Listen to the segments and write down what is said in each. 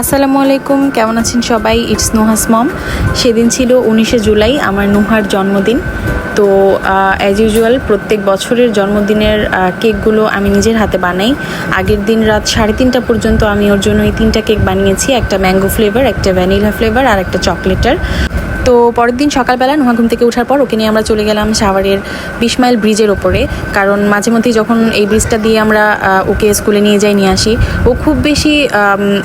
আসসালামু আলাইকুম, কেমন আছেন সবাই? ইটস নুহাস মম সেদিন ছিল উনিশে জুলাই, আমার নুহার জন্মদিন। তো অ্যাজ ইউজুয়াল প্রত্যেক বছরের জন্মদিনের কেকগুলো আমি নিজের হাতে বানাই। আগের দিন রাত সাড়ে তিনটা পর্যন্ত আমি ওর জন্য এই তিনটা কেক বানিয়েছি, একটা ম্যাঙ্গো ফ্লেভার একটা ভ্যানিলা ফ্লেভার আর একটা চকলেটার তো পরের দিন সকালবেলা নোহা ঘুম থেকে ওঠার পর ওকে নিয়ে আমরা চলে গেলাম সাভারের বিশ মাইল ব্রিজের ওপরে। কারণ মাঝে মধ্যেই যখন এই ব্রিজটা দিয়ে আমরা ওকে স্কুলে নিয়ে যাই, নিয়ে আসি, ও খুব বেশি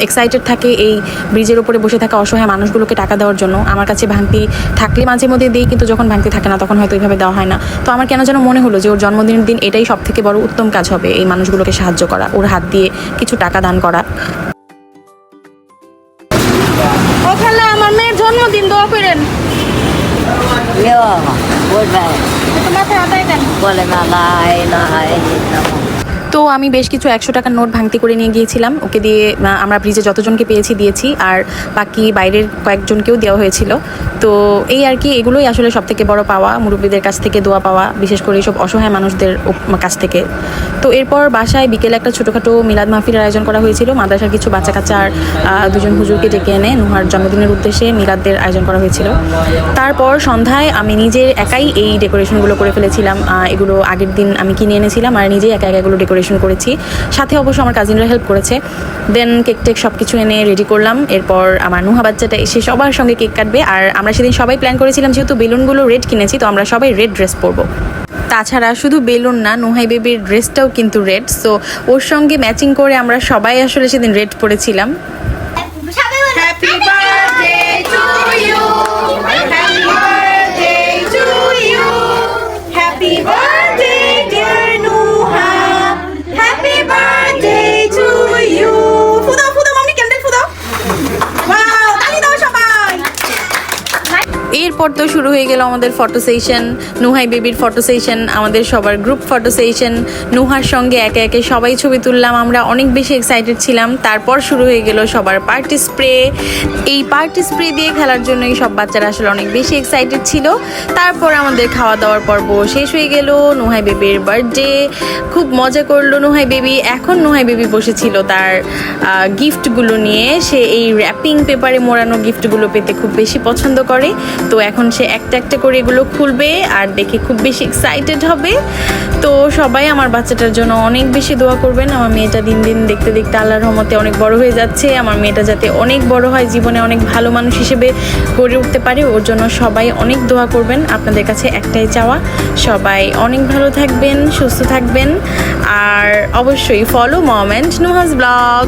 এক্সাইটেড থাকে এই ব্রিজের ওপরে বসে থাকা অসহায় মানুষগুলোকে টাকা দেওয়ার জন্য। আমার কাছে ভাঙতি থাকলে মাঝে মধ্যে দিই, কিন্তু যখন ভাঙতি থাকে না, তখন হয়তো এইভাবে দেওয়া হয় না। তো আমার কেন যেন মনে হলো যে ওর জন্মদিনের দিন এটাই সব থেকে বড় উত্তম কাজ হবে এই মানুষগুলোকে সাহায্য করা, ওর হাত দিয়ে কিছু টাকা দান করা। জন্মদিন দোয়া করেন? Yo, বলবে। তো মাথায় আদায় দেন বলে না লাই লাই তো আমি বেশ কিছু একশো টাকার নোট ভাঙতি করে নিয়ে গিয়েছিলাম। ওকে দিয়ে আমরা ব্রিজে যতজনকে পেয়েছি দিয়েছি, আর বাকি বাইরের কয়েকজনকেও দেওয়া হয়েছিল। তো এই আর কি, এগুলোই আসলে সব থেকে বড় পাওয়া, মুরব্বীদের কাছ থেকে দোয়া পাওয়া, বিশেষ করে এইসব অসহায় মানুষদের কাছ থেকে। তো এরপর বাসায় বিকেলে একটা ছোটোখাটো মিলাদ মাহফিলের আয়োজন করা হয়েছিল। মাদ্রাসার কিছু বাচ্চা কাচ্চা আর দুজন হুজুরকে ডেকে এনে নুহার জন্মদিনের উদ্দেশ্যে মিলাদদের আয়োজন করা হয়েছিল। তারপর সন্ধ্যায় আমি নিজে একাই এই ডেকোরেশনগুলো করে ফেলেছিলাম। এগুলো আগের দিন আমি কিনে এনেছিলাম, আর নিজেই একা একা এগুলো ডেকোরেশন করেছি। সাথে অবশ্য আমার কাজিনরা হেল্প করেছে। দেন কেক টেক সব কিছু এনে রেডি করলাম। এরপর আমার নুহা বাচ্চাটা এসে সবার সঙ্গে কেক কাটবে। আর আমরা সেদিন সবাই প্ল্যান করেছিলাম, যেহেতু বেলুনগুলো রেড কিনেছি, তো আমরা সবাই রেড ড্রেস পরবো। তাছাড়া শুধু বেলুন না, নুহাই বেবির ড্রেসটাও কিন্তু রেড সো ওর সঙ্গে ম্যাচিং করে আমরা সবাই আসলে সেদিন রেড পরেছিলাম। হ্যাপি বার্থডে টু ইউ এরপর তো শুরু হয়ে গেল আমাদের ফটো সেশন নুহাই বেবির ফটো সেশন আমাদের সবার গ্রুপ ফটো সেশন নুহার সঙ্গে একে একে সবাই ছবি তুললাম, আমরা অনেক বেশি এক্সাইটেড ছিলাম। তারপর শুরু হয়ে গেল সবার পার্টি স্প্রে এই পার্টি স্প্রে দিয়ে খেলার জন্যই সব বাচ্চারা আসলে অনেক বেশি এক্সাইটেড ছিল। তারপর আমাদের খাওয়া দাওয়ার পর্ব শেষ হয়ে গেল, নুহাই বেবির বার্থডে খুব মজা করল নুহাই বেবি, এখন নুহাই বেবি বসেছিল তার গিফটগুলো নিয়ে। সে এই র্যাপিং পেপারে মোড়ানো গিফটগুলো পেতে খুব বেশি পছন্দ করে। তো এখন সে একটা একটা করে এগুলো খুলবে আর দেখে খুব বেশি এক্সাইটেড হবে। তো সবাই আমার বাচ্চাটার জন্য অনেক বেশি দোয়া করবেন। আমার মেয়েটা দিন দিন দেখতে দেখতে আল্লাহর রহমতে অনেক বড় হয়ে যাচ্ছে। আমার মেয়েটা যাতে অনেক বড় হয়, জীবনে অনেক ভালো মানুষ হিসেবে গড়ে উঠতে পারে, ওর জন্য সবাই অনেক দোয়া করবেন। আপনাদের কাছে একটাই চাওয়া, সবাই অনেক ভালো থাকবেন, সুস্থ থাকবেন। আর অবশ্যই follow Mom and Nuha's blog